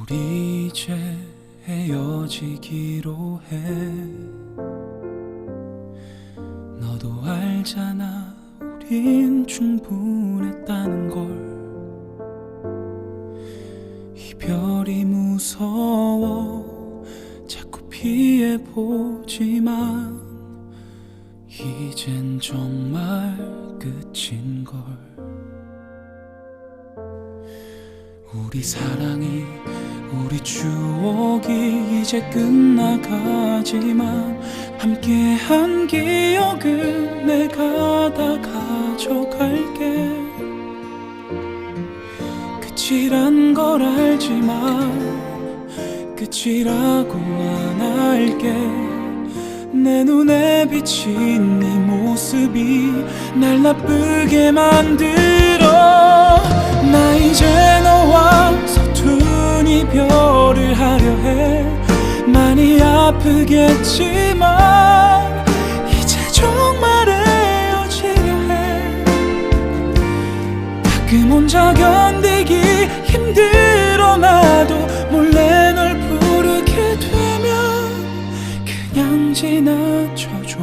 우리 이제 헤어지기로 해. 너도 알잖아 우린 충분했다는 걸. 이별이 무서워 자꾸 피해보지만 이젠 정말 끝인 걸. 우리 사랑이 우리 추억이 이제 끝나가지만 함께한 기억은 내가 다 가져갈게. 끝이란 걸 알지만 끝이라고 안 할게. 내 눈에 비친 네 모습이 날 나쁘게 만들어. 나 이제 너와 서툰 이별을 하려 해. 많이 아프겠지만 이제 정말 헤어지려 해. 가끔 혼자 견디기 힘들어 나도 몰래 널 부르게 되면 그냥 지나쳐줘.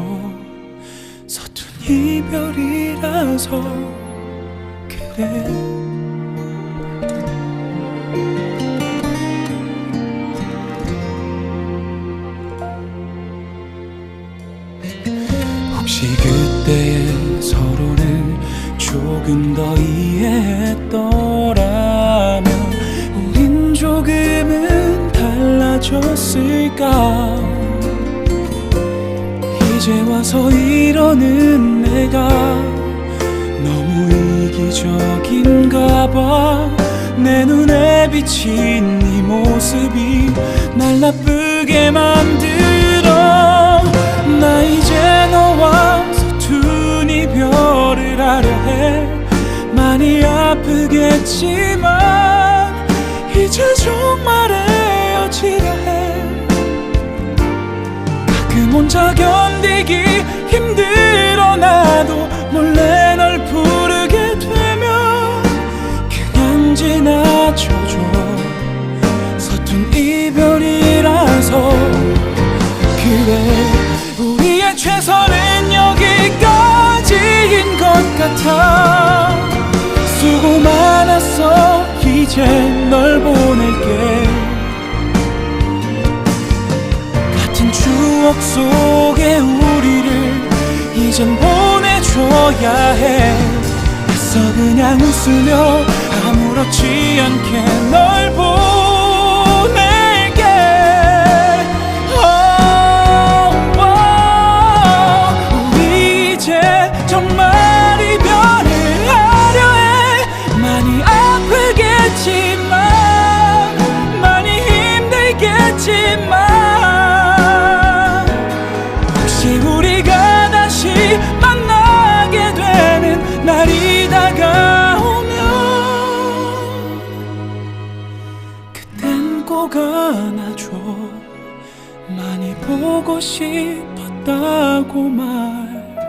서툰 이별이라서 그래 혹시 그때의 서로를 조금 더 이해했더라면 우린 조금은 달라졌을까? 이제 와서 이러는 내가 너무 이기적인가 봐내 눈에 비친 네 모습이 날 나쁘게 만들 많이 아프겠지만 이제 정말 헤 이제 널 보낼게. 같은 추억 속에 우리를 이젠 보내줘야 해. 애써 그냥 웃으며 아무렇지 않게 널보 안아줘. 많이 보고 싶었다고 말해줘